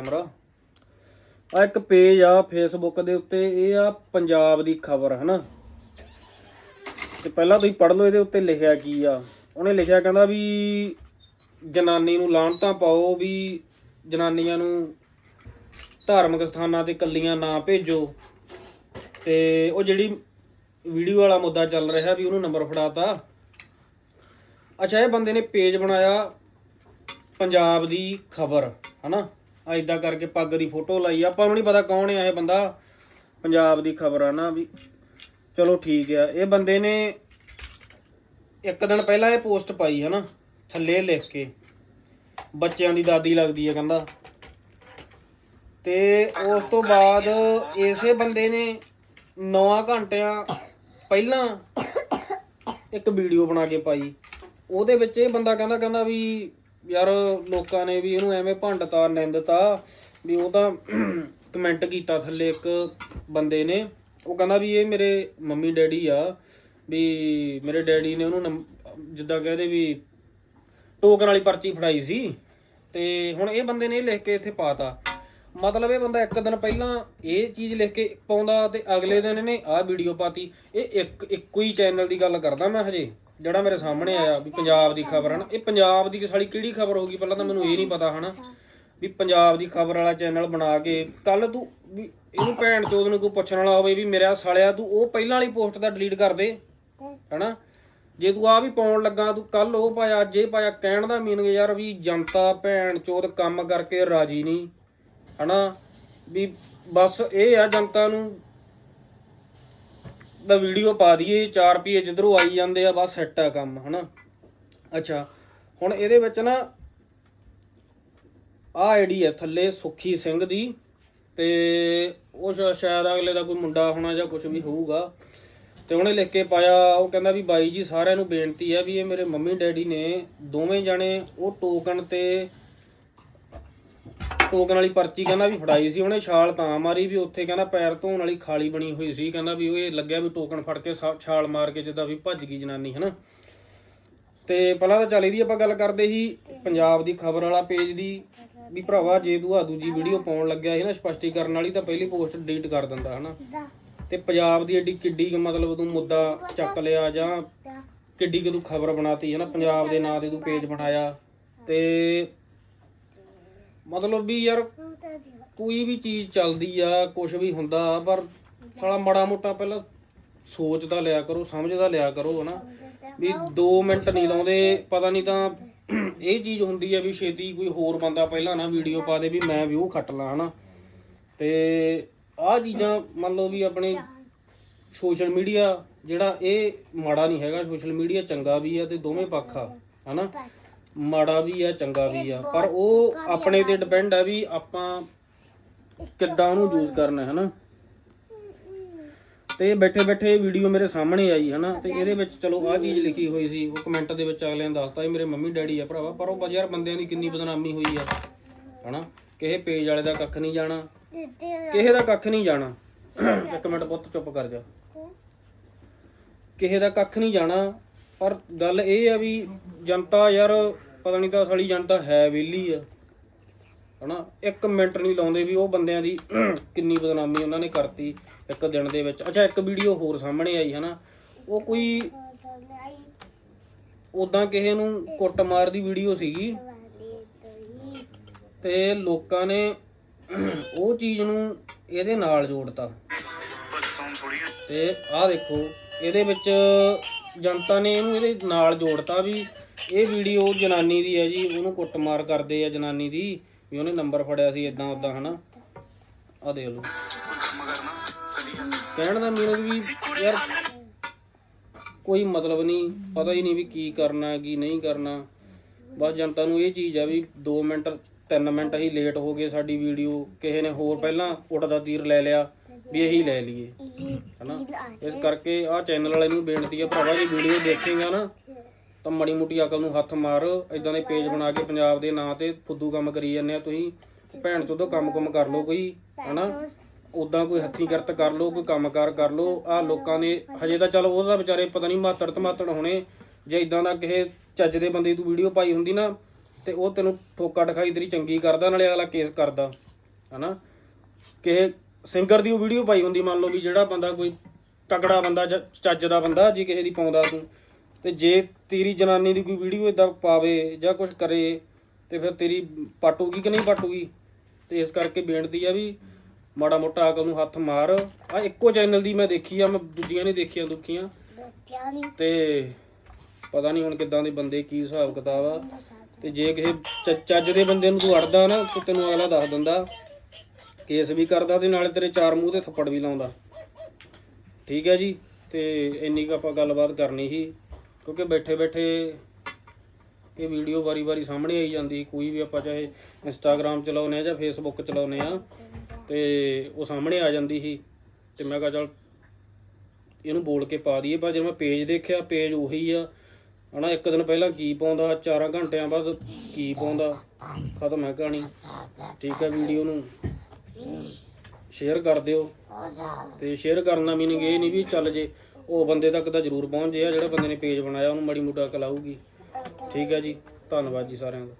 Camera. ਆ ਇੱਕ page ਆ ਫੇਸਬੁੱਕ ਦੇ ਉੱਤੇ, ਇਹ ਆ ਪੰਜਾਬ ਦੀ ਖਬਰ, ਹਨਾ? ਤੇ ਪਹਿਲਾਂ ਤੁਸੀਂ ਪੜ੍ਹ ਲਓ, ਇਹਦੇ ਉੱਤੇ ਲਿਖਿਆ ਕੀ ਆ। ਉਹਨੇ ਲਿਖਿਆ, ਕਹਿੰਦਾ ਵੀ ਜਨਾਨੀ ਨੂੰ ਲਾਹਣਤਾਂ ਪਾਓ ਵੀ ਜਨਾਨੀਆਂ ਨੂੰ ਧਾਰਮਿਕ ਸਥਾਨਾਂ ਤੇ ਕੱਲੀਆਂ ਨਾ ਭੇਜੋ। ਤੇ ਉਹ ਜਿਹੜੀ ਵੀਡੀਓ ਵਾਲਾ ਮੁੱਦਾ ਚੱਲ ਰਿਹਾ ਵੀ ਉਹਨੂੰ ਨੰਬਰ ਫੜਾਤਾ। ਅੱਛਾ, ਇਹ ਬੰਦੇ ਨੇ ਪੇਜ ਬਣਾਇਆ ਪੰਜਾਬ ਦੀ ਖਬਰ, ਹਨਾ? ਆ ਕਰਕੇ ਪੱਗ ਦੀ ਫੋਟੋ ਲਾਈ ਆਪਾਂ ਨੂੰ ਨਹੀਂ ਪਤਾ ਕੌਣ ਆ ਇਹ ਬੰਦਾ। ਪੰਜਾਬ ਦੀ ਖਬਰ ਆ ਨਾ ਵੀ। ਚਲੋ ਠੀਕ ਆ। ਇਹ ਬੰਦੇ ਨੇ ਇੱਕ ਦਿਨ ਪਹਿਲਾਂ ਇਹ ਪੋਸਟ ਪਾਈ ਹੈ ਨਾ ਥੱਲੇ ਲਿਖ ਕੇ। ਬੱਚਿਆਂ ਦੀ ਦਾਦੀ ਲੱਗਦੀ ਹੈ ਕਹਿੰਦਾ। ਤੇ ਉਸ ਤੋਂ ਬਾਅਦ ਇਸੇ ਬੰਦੇ ਨੇ 9 ਘੰਟਿਆਂ ਪਹਿਲਾਂ ਇੱਕ ਵੀਡੀਓ ਬਣਾ ਕੇ ਪਾਈ। ਉਹਦੇ ਵਿੱਚ ਇਹ ਬੰਦਾ ਕਹਿੰਦਾ ਕਹਿੰਦਾ ਵੀ ਯਾਰ ਲੋਕਾਂ ਨੇ ਵੀ ਇਹਨੂੰ ਐਵੇਂ ਭੰਡਤਾ, ਨਿੰਦਤਾ ਵੀ ਉਹ ਤਾਂ ਕਮੈਂਟ ਕੀਤਾ ਥੱਲੇ ਇੱਕ ਬੰਦੇ ਨੇ। ਉਹ ਕਹਿੰਦਾ ਵੀ ਇਹ ਮੇਰੇ ਮੰਮੀ, ਡੈਡੀ ਆ, ਵੀ ਮੇਰੇ ਡੈਡੀ ਨੇ ਉਹਨੂੰ ਨੰਬ- ਜਿੱਦਾਂ ਕਹਦੇ ਵੀ ਟੋਕਰ ਵਾਲੀ ਪਰਚੀ ਫੜਾਈ ਸੀ। ਤੇ ਹੁਣ ਇਹ ਬੰਦੇ ਨੇ ਇਹ ਲਿਖ ਕੇ ਇੱਥੇ ਪਾਤਾ। ਮਤਲਬ ਇਹ ਬੰਦਾ ਇੱਕ ਦਿਨ ਪਹਿਲਾਂ ਇਹ ਚੀਜ਼ ਲਿਖ ਕੇ ਪਾਉਂਦਾ ਤੇ ਅਗਲੇ ਦਿਨ ਇਹਨੇ ਆਹ ਵੀਡੀਓ ਪਾਤੀ। ਇਹ ਇੱਕ, ਇੱਕੋ ਹੀ ਚੈਨਲ ਦੀ ਗੱਲ ਕਰਦਾ ਮੈਂ ਹਜੇ, ਜਿਹੜਾ ਮੇਰੇ ਸਾਹਮਣੇ ਆਇਆ ਵੀ ਪੰਜਾਬ ਦੀ ਖਬਰ, ਹਨ? ਇਹ ਪੰਜਾਬ ਦੀ ਸਾਲੀ ਕਿਹੜੀ ਖਬਰ ਹੋਗੀ ਪਹਿਲਾਂ ਤਾਂ ਮੈਨੂੰ ਇਹ ਨਹੀਂ ਪਤਾ, ਹਨਾ? ਵੀ ਪੰਜਾਬ ਦੀ ਖਬਰ ਵਾਲਾ ਚੈਨਲ ਬਣਾ ਕੇ ਕੱਲ ਤੂੰ ਵੀ ਇਹਨੂੰ ਭੈਣ ਚੋਦ ਨੂੰ ਕੋਈ ਪੁੱਛਣ ਵਾਲਾ ਹੋਵੇ ਵੀ ਮੇਰਾ ਸਾਲਿਆ ਤੂੰ ਉਹ ਪਹਿਲਾਂ ਵਾਲੀ ਪੋਸਟ ਦਾ ਡਿਲੀਟ ਕਰ ਦੇ, ਹਨਾ? ਜੇ ਤੂੰ ਆ ਵੀ ਪਾਉਣ ਲੱਗਾ, ਤੂੰ ਕੱਲ ਉਹ ਪਾਇਆ, ਅੱਜ ਇਹ ਪਾਇਆ, ਕਹਿਣ ਦਾ ਮੀਨਿੰਗ ਯਾਰ ਵੀ ਜਨਤਾ, ਭੈਣ ਚੋਦ ਕੰਮ ਕਰਕੇ ਰਾਜੀ ਨਹੀਂ। ਹਨਾ? ਵੀ ਬਸ ਇਹ ਆ ਜਨਤਾ ਨੂੰ ਦਾ ਵੀਡੀਓ ਪਾ ਦਈਏ 4 ਰੁਪਏ ਜਿੱਧਰੋਂ ਆਈ ਜਾਂਦੇ ਆ, ਬਸ ਸੈੱਟ ਆ ਕੰਮ, ਹਨਾ? ਅੱਛਾ, ਹੁਣ ਇਹਦੇ ਵਿੱਚ ਨਾ ਆ ਆਈਡੀ ਹੈ ਥੱਲੇ ਸੁਖੀ ਸਿੰਘ ਦੀ ਤੇ ਉਹ ਸ਼ਾਇਦ ਅਗਲੇ ਦਾ ਕੋਈ ਮੁੰਡਾ ਹੋਣਾ ਜਾਂ ਕੁਝ ਵੀ ਹੋਊਗਾ। ਤੇ ਉਹਨੇ ਲਿਖ ਕੇ ਪਾਇਆ, ਉਹ ਕਹਿੰਦਾ ਵੀ ਬਾਈ ਜੀ ਸਾਰਿਆਂ ਨੂੰ ਬੇਨਤੀ ਹੈ ਵੀ ਇਹ ਮੇਰੇ ਮੰਮੀ ਡੈਡੀ ਨੇ ਦੋਵੇਂ ਜਣੇ ਉਹ ਟੋਕਨ ਤੇ ਟੋਕਨ ਵਾਲੀ ਪਰਚੀ ਕਹਿੰਦਾ ਵੀ ਫੜਾਈ ਸੀ, ਉਹਨੇ ਛਾਲ ਤਾਂ ਮਾਰੀ ਵੀ ਉੱਥੇ ਕਹਿੰਦਾ ਪੈਰ ਧੋਣ ਵਾਲੀ ਖਾਲੀ ਬਣੀ ਹੋਈ ਸੀ, ਕਹਿੰਦਾ ਵੀ ਉਹ ਇਹ ਲੱਗਿਆ ਵੀ ਟੋਕਨ ਫੜ ਕੇ ਛਾਲ ਮਾਰ ਕੇ ਜਿੱਦਾਂ ਵੀ ਭੱਜ ਗਈ ਜਨਾਨੀ, ਹਨਾ। ਤੇ ਪਹਿਲਾਂ ਤਾਂ ਚੱਲ ਇਹਦੀ ਆਪਾਂ ਗੱਲ ਕਰਦੇ ਸੀ, ਪੰਜਾਬ ਦੀ ਖਬਰ ਵਾਲਾ ਪੇਜ ਦੀ, ਵੀ ਭਰਾਵਾ ਜੇ ਤੂੰ ਆ ਦੂਜੀ ਵੀਡੀਓ ਪਾਉਣ ਲੱਗਿਆ ਸੀ ਨਾ ਸਪਸ਼ਟੀਕਰਨ ਵਾਲੀ, ਤਾਂ ਪਹਿਲੀ ਪੋਸਟ ਡਿਲੀਟ ਕਰ ਦਿੰਦਾ, ਹਨਾ। ਤੇ ਪੰਜਾਬ ਦੀ ਐਡੀ ਕਿੱਡੀ ਮਤਲਬ ਤੂੰ ਮੁੱਦਾ ਚੱਕ ਲਿਆ ਜਾਂ ਕਿੱਡੀ ਕਿ ਤੂੰ ਖਬਰ ਬਣਾਤੀ ਹੈ ਨਾ ਪੰਜਾਬ ਦੇ ਨਾਂ ਤੇ ਤੂੰ ਪੇਜ ਬਣਾਇਆ ਤੇ ਮਤਲਬ ਵੀ ਯਾਰ ਕੋਈ ਵੀ ਚੀਜ਼ ਚੱਲਦੀ ਆ ਕੁਝ ਵੀ ਹੁੰਦਾ, ਪਰ ਸਾਲਾ ਮਾੜਾ ਮੋਟਾ ਪਹਿਲਾਂ ਸੋਚਦਾ ਲਿਆ ਕਰੋ ਸਮਝਦਾ ਲਿਆ ਕਰੋ ਹਨਾ। ਵੀ 2 ਮਿੰਟ ਨਹੀਂ ਲਾਉਂਦੇ, ਪਤਾ ਨਹੀਂ ਤਾਂ ਇਹ ਚੀਜ਼ ਹੁੰਦੀ ਆ ਵੀ ਛੇਤੀ ਕੋਈ ਹੋਰ ਬੰਦਾ ਪਹਿਲਾਂ ਨਾ ਵੀਡੀਓ ਪਾ ਦੇ ਵੀ ਮੈਂ ਵਿਊ ਖੱਟ ਲਾਂ ਹਨਾ। ਤੇ ਆਹ ਚੀਜ਼ਾਂ ਮੰਨ ਲਓ ਵੀ ਆਪਣੇ ਸੋਸ਼ਲ ਮੀਡੀਆ ਜਿਹੜਾ ਇਹ ਮਾੜਾ ਨਹੀਂ ਹੈਗਾ, ਸੋਸ਼ਲ ਮੀਡੀਆ ਚੰਗਾ ਵੀ ਆ ਤੇ ਦੋਵੇਂ ਪੱਖ ਆ, ਹਨਾ। ਮਾੜਾ ਵੀ ਆ ਚੰਗਾ ਵੀ ਆ। ਪਰ ਉਹ ਆਪਣੇ ਤੇ ਡਿਪੈਂਡ ਆ ਵੀ ਆਪਾਂ ਕਿੱਦਾਂ ਉਹਨੂੰ ਯੂਜ਼ ਕਰਨਾ ਹੈ ਹਨਾ ਤੇ ਬੈਠੇ ਬੈਠੇ ਵੀਡੀਓ ਮੇਰੇ ਸਾਹਮਣੇ ਆਈ ਹਨਾ? ਤੇ ਇਹਦੇ ਵਿੱਚ ਚਲੋ ਆਹ ਚੀਜ਼ ਲਿਖੀ ਹੋਈ ਸੀ ਉਹ ਕਮੈਂਟ ਦੇ ਵਿੱਚ ਅਗਲਿਆਂ ਨੇ ਦੱਸਤਾ ਇਹ ਮੇਰੇ ਮੰਮੀ ਡੈਡੀ ਆ ਭਰਾਵਾ ਪਰ ਉਹ ਯਾਰ ਬੰਦਿਆਂ ਦੀ ਕਿੰਨੀ ਬਦਨਾਮੀ ਹੋਈ ਆ ਹਨਾ? ਕਿਸੇ ਪੇਜ ਵਾਲੇ ਦਾ ਕੱਖ ਨਹੀਂ ਜਾਣਾ ਕਿਸੇ ਦਾ ਕੱਖ ਨਹੀਂ ਜਾਣਾ। ਇੱਕ ਮਿੰਟ ਪੁੱਤ ਚੁੱਪ ਕਰ ਜਾ। ਕਿਸੇ ਦਾ ਕੱਖ ਨਹੀਂ ਜਾਣਾ ਪਰ ਗੱਲ ਇਹ ਆ ਵੀ ਜਨਤਾ ਯਾਰ ਪਤਾ ਨਹੀਂ ਤਾਂ ਸਾਲੀ ਜਨਤਾ ਹੈ ਵਿਹਲੀ ਆ। ਹਨਾ? ਇੱਕ ਮਿੰਟ ਨਹੀਂ ਲਾਉਂਦੇ ਵੀ ਉਹ ਬੰਦਿਆਂ ਦੀ ਕਿੰਨੀ ਬਦਨਾਮੀ ਉਹਨਾਂ ਨੇ ਕਰਤੀ ਇੱਕ ਦਿਨ ਦੇ ਵਿੱਚ। ਅੱਛਾ ਇੱਕ ਵੀਡੀਓ ਹੋਰ ਸਾਹਮਣੇ ਆਈ ਹਨਾ? ਉਹ ਕੋਈ ਉਦਾਂ ਕਿਸੇ ਨੂੰ ਕੁੱਟਮਾਰ ਦੀ ਵੀਡੀਓ ਸੀਗੀ ਤੇ ਲੋਕਾਂ ਨੇ ਉਹ ਚੀਜ਼ ਨੂੰ ਇਹਦੇ ਨਾਲ ਜੋੜਤਾ। ਤੇ ਆਹ ਦੇਖੋ ਇਹਦੇ ਵਿੱਚ ਜਨਤਾ ਨੇ ਇਹਨੂੰ ਇਹਦੇ ਨਾਲ ਜੋੜਤਾ ਵੀ ਇਹ ਵੀਡੀਓ ਜਨਾਨੀ ਦੀ ਹੈ ਜੀ, ਉਹਨੂੰ ਕੁੱਟਮਾਰ ਕਰਦੇ ਆ ਜਨਾਨੀ ਦੀ, ਵੀ ਉਹਨੇ ਨੰਬਰ ਫੜਿਆ ਸੀ ਇਦਾਂ ਉਦਾਂ ਹਨਾ? ਆ ਦੇਖ ਲਓ। ਕਹਿਣ ਦਾ ਮੀਨਿੰਗ ਵੀ ਯਾਰ ਕੋਈ ਮਤਲਬ ਨਹੀਂ, ਪਤਾ ਹੀ ਨਹੀਂ ਵੀ ਕੀ ਕਰਨਾ, ਕੀ ਨਹੀਂ ਕਰਨਾ। ਬਸ ਜਨਤਾ ਨੂੰ ਇਹ ਚੀਜ਼ ਆ ਵੀ 2 ਮਿੰਟ 3 ਮਿੰਟ ਹੀ ਲੇਟ ਹੋ ਗਏ ਸਾਡੀ ਵੀਡੀਓ, ਕਿਸੇ ਨੇ ਹੋਰ ਪਹਿਲਾਂ ਉੱਡਦਾ ਤੀਰ ਲੈ ਲਿਆ। ਵੀ ਇਹੀ ਲੈ ਲਈਏ ਹਨਾ? ਇਸ ਕਰਕੇ ਆਹ ਚੈਨਲ ਵਾਲੇ ਨੂੰ ਬੇਨਤੀ ਆ ਭਰਾਵਾ ਜੀ ਵੀਡੀਓ ਦੇਖੇਗਾ ਨਾ ਤਾਂ ਮੜੀ ਮੁੱਟੀ ਅਕਲ ਨੂੰ ਹੱਥ ਮਾਰ ਇਦਾਂ ਦੇ ਪੇਜ ਬਣਾ ਕੇ ਪੰਜਾਬ ਦੇ ਨਾਂ ਤੇ ਫੁੱਦੂ ਕੰਮ ਕਰੀ ਜਾਂਦੇ ਆ ਤੁਸੀਂ। ਭੈਣ ਚੋਦੋ ਕੰਮ ਕੁਮ ਕਰ ਲਓ ਕੋਈ ਹਨਾ? ਉਦਾਂ ਕੋਈ ਹੱਥੀਂ ਕਰਤ ਕਰ ਲਓ ਕੋਈ ਕੰਮਕਾਰ ਕਰ ਲਓ ਆ ਲੋਕਾਂ ਨੇ ਹਜੇ ਤਾਂ ਚਲ ਉਹਦਾ ਵਿਚਾਰੇ ਪਤਾ ਨਹੀਂ ਮਾਤੜ ਤਮਾਤੜ ਹੋਣੇ ਜੇ ਇਦਾਂ ਦਾ ਕਿਸੇ ਚੱਜ ਦੇ ਬੰਦੇ ਤੂੰ ਵੀਡੀਓ ਪਾਈ ਹੁੰਦੀ ਨਾ ਤੇ ਉਹ ਤੈਨੂੰ ਠੋਕਾ ਟਖਾਈ ਤੇਰੀ ਚੰਗੀ ਕਰਦਾ ਨਾਲੇ ਅਗਲਾ ਕੇਸ ਕਰਦਾ ਹਨਾ? ਕਿਸੇ ਸਿੰਗਰ ਦੀ ਉਹ ਵੀਡੀਓ ਪਾਈ ਹੁੰਦੀ ਮੰਨ ਲਓ ਵੀ ਜਿਹੜਾ ਬੰਦਾ ਕੋਈ ਤਕੜਾ ਬੰਦਾ ਜਾਂ ਚੱਜ ਦਾ ਬੰਦਾ ਜੇ ਕਿਸੇ ਦੀ ਪਾਉਂਦਾ ਤੂੰ ਤੇ ਜੇ ਤੇਰੀ ਜਨਾਨੀ ਦੀ ਕੋਈ ਵੀਡੀਓ ਇਦਾਂ ਪਾਵੇ ਜਾਂ ਕੁਝ ਕਰੇ ਤੇ ਫਿਰ ਤੇਰੀ ਪਾਟੂਗੀ ਕਿ ਨਹੀਂ ਪਾਟੂਗੀ? ਤੇ ਇਸ ਕਰਕੇ ਬੇਨਤੀ ਆ ਵੀ ਮਾੜਾ ਮੋਟਾ ਅਕਲ ਨੂੰ ਹੱਥ ਮਾਰ। ਆ ਇੱਕੋ ਚੈਨਲ ਦੀ ਮੈਂ ਦੇਖੀ ਆ ਮੈਂ ਦੂਜੀਆਂ ਨਹੀਂ ਦੇਖੀਆਂ ਦੁਖੀਆਂ। ਤੇ ਪਤਾ ਨਹੀਂ ਹੁਣ ਕਿੱਦਾਂ ਦੇ ਬੰਦੇ ਕੀ ਹਿਸਾਬ ਕਿਤਾਬ ਆ। ਤੇ ਜੇ ਕਿਸੇ ਚੱਜ ਦੇ ਬੰਦੇ ਨੂੰ ਤੂੰ ਅੜਦਾ ਨਾ ਤੇ ਤੈਨੂੰ ਅਗਲਾ ਦੱਸ ਦਿੰਦਾ। ਕੇਸ ਵੀ ਕਰਦਾ ਤੇ ਨਾਲੇ ਤੇਰੇ ਚਾਰ ਮੂੰਹ ਤੇ ਥੱਪੜ ਵੀ ਲਾਉਂਦਾ। ਠੀਕ ਹੈ ਜੀ? ਤੇ ਇੰਨੀ ਕੁ ਆਪਾਂ ਗੱਲਬਾਤ ਕਰਨੀ ਸੀ, ਕਿਉਂਕਿ ਬੈਠੇ ਬੈਠੇ ਇਹ ਵੀਡੀਓ ਵਾਰੀ-ਵਾਰੀ ਸਾਹਮਣੇ ਆਈ ਜਾਂਦੀ, ਕੋਈ ਵੀ ਆਪਾਂ ਚਾਹੇ ਇੰਸਟਾਗ੍ਰam ਚਲਾਉਨੇ ਆ ਜਾਂ ਫੇਸਬੁੱਕ ਚਲਾਉਨੇ ਆ ਤੇ ਉਹ ਸਾਹਮਣੇ ਆ ਜਾਂਦੀ ਸੀ, ਤੇ ਮੈਂ ਕਿਹਾ ਚੱਲ ਇਹਨੂੰ ਬੋਲ ਕੇ ਪਾ ਦਈਏ, ਪਰ ਜਦੋਂ ਮੈਂ ਪੇਜ ਦੇਖਿਆ ਪੇਜ ਉਹੀ ਆ। ਹਨਾ, ਇੱਕ ਦਿਨ ਪਹਿਲਾਂ ਕੀ ਪਾਉਂਦਾ, ਚਾਰਾਂ ਘੰਟਿਆਂ ਬਾਅਦ ਕੀ ਪਾਉਂਦਾ, ਖਤਮ ਹੈ ਕਹਾਣੀ। ਠੀਕ ਹੈ ਵੀਡੀਓ ਨੂੰ। ਸ਼ੇਅਰ ਕਰ ਦਿਓ। ਤੇ ਸ਼ੇਅਰ ਕਰਨ ਦਾ ਮੀਨਿੰਗ ਇਹ ਨਹੀਂ ਵੀ ਚੱਲ ਜੇ ਉਹ ਬੰਦੇ ਤੱਕ ਤਾਂ ਜ਼ਰੂਰ ਪਹੁੰਚ ਜੇ ਆ, ਜਿਹੜਾ ਬੰਦੇ ਨੇ ਪੇਜ ਬਣਾਇਆ, ਉਹਨੂੰ ਮੜੀ ਮੋਟਾ ਕਲਾਊਗੀ। ਠੀਕ ਹੈ ਜੀ। ਧੰਨਵਾਦ ਜੀ ਸਾਰਿਆਂ ਦਾ।